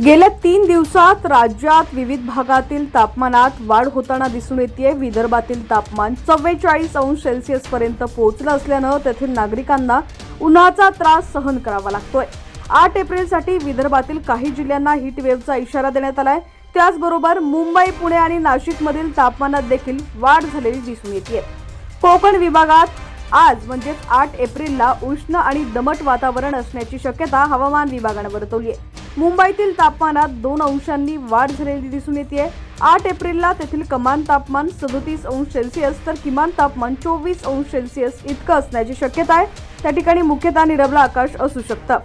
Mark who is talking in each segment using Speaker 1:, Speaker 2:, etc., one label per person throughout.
Speaker 1: गेल्या तीन दिवसात राज्यात विविध भागातील तापमानात वाढ होताना दिसून येते विदर्भातील तापमान चव्वेचाळीस अंश सेल्सिअस पर्यंत पोहोचलं असल्यानं तेथील नागरिकांना उन्हाचा त्रास सहन करावा लागतोय. आठ एप्रिलसाठी विदर्भातील काही जिल्ह्यांना हीट वेव्हचा इशारा देण्यात आलाय. त्याचबरोबर मुंबई पुणे आणि नाशिकमधील तापमानात देखील वाढ झालेली दिसून येते कोकण विभागात आज म्हणजेच आठ एप्रिलला उष्ण आणि दमट वातावरण असण्याची शक्यता हवामान विभागानं वर्तवली आहे मुंबईतील तापमानात दोन अंशांनी वाढ झालेली दिसून येते आठ एप्रिलला तेथील कमान तापमान सदोतीस अंश सेल्सिअस तर किमान तापमान चोवीस अंश सेल्सिअस इतकं असण्याची शक्यता आहे. त्या ठिकाणी मुख्यतः निरभ्र आकाश असू शकतं.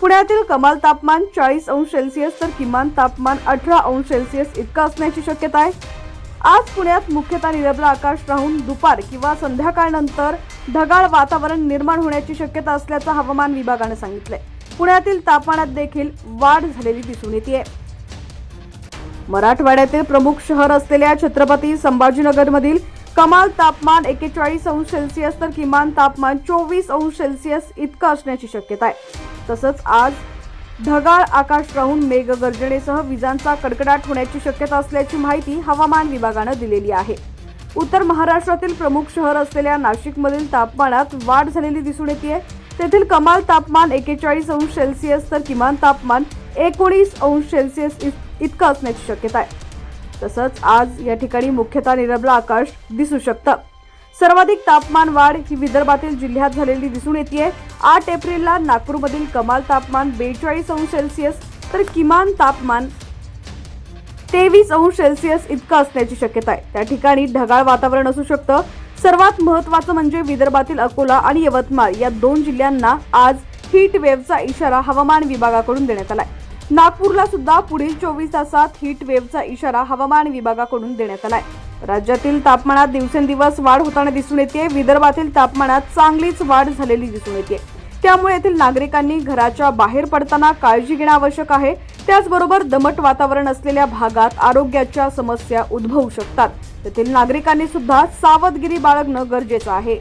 Speaker 1: पुण्यातील कमाल तापमान चाळीस अंश सेल्सिअस तर किमान तापमान अठरा अंश सेल्सिअस इतकं असण्याची शक्यता आहे. आज पुण्यात मुख्यतः निरभ्र आकाश राहून दुपार किंवा संध्याकाळनंतर ढगाळ वातावरण निर्माण होण्याची शक्यता असल्याचं हवामान विभागानं आहे पुण्यातील तापमानात देखील वाढ झालेली दिसून येते मराठवाड्यातील प्रमुख शहर असलेल्या छत्रपती संभाजीनगरमधील कमाल तापमान एकेचाळीस अंश सेल्सिअस तर किमान तापमान चोवीस अंश सेल्सिअस इतकं असण्याची शक्यता आहे. तसंच आज ढगाळ आकाश राहून मेघगर्जनेसह विजांचा कडकडाट होण्याची शक्यता असल्याची माहिती हवामान विभागानं दिलेली आहे. उत्तर महाराष्ट्रातील प्रमुख शहर असलेल्या नाशिकमधील तापमानात वाढ झालेली दिसून येते तेथील कमाल तापमान एकेचाळीस अंश सेल्सिअस तर किमान तापमान एकोणीस अंश सेल्सिअस इत- इतकं असण्याची शक्यता आहे. तसंच आज या ठिकाणी मुख्यतः निरभ्र आकाश दिसू शकतं. सर्वाधिक तापमान वाढ ही विदर्भातील जिल्ह्यात झालेली दिसून येते आठ एप्रिलला नागपूरमधील कमाल तापमान बेचाळीस अंश सेल्सिअस तर किमान तापमान तेवीस अंश सेल्सिअस इतकं असण्याची शक्यता आहे. त्या ठिकाणी ढगाळ वातावरण असू शकतं. सर्वात महत्त्वाचं म्हणजे विदर्भातील अकोला आणि यवतमाळ या दोन जिल्ह्यांना आज हीट वेव्हचा इशारा हवामान विभागाकडून देण्यात आलाय. नागपूरला सुद्धा पुढील चोवीस तासात हीट वेव्हचा इशारा हवामान विभागाकडून देण्यात आलाय. राज्यातील तापमानात दिवसेंदिवस वाढ होताना दिसून येते विदर्भातील तापमानात चांगलीच वाढ झालेली दिसून येते त्यामुळे येथील नागरिकांनी घराच्या बाहेर पडताना काळजी घेणं आवश्यक आहे. त्याचबरोबर दमट वातावरण असलेल्या भागात आरोग्याच्या समस्या उद्भवू शकतात. तेथील नागरिकांनी सुद्धा सावधगिरी बाळगणं गरजेचं आहे.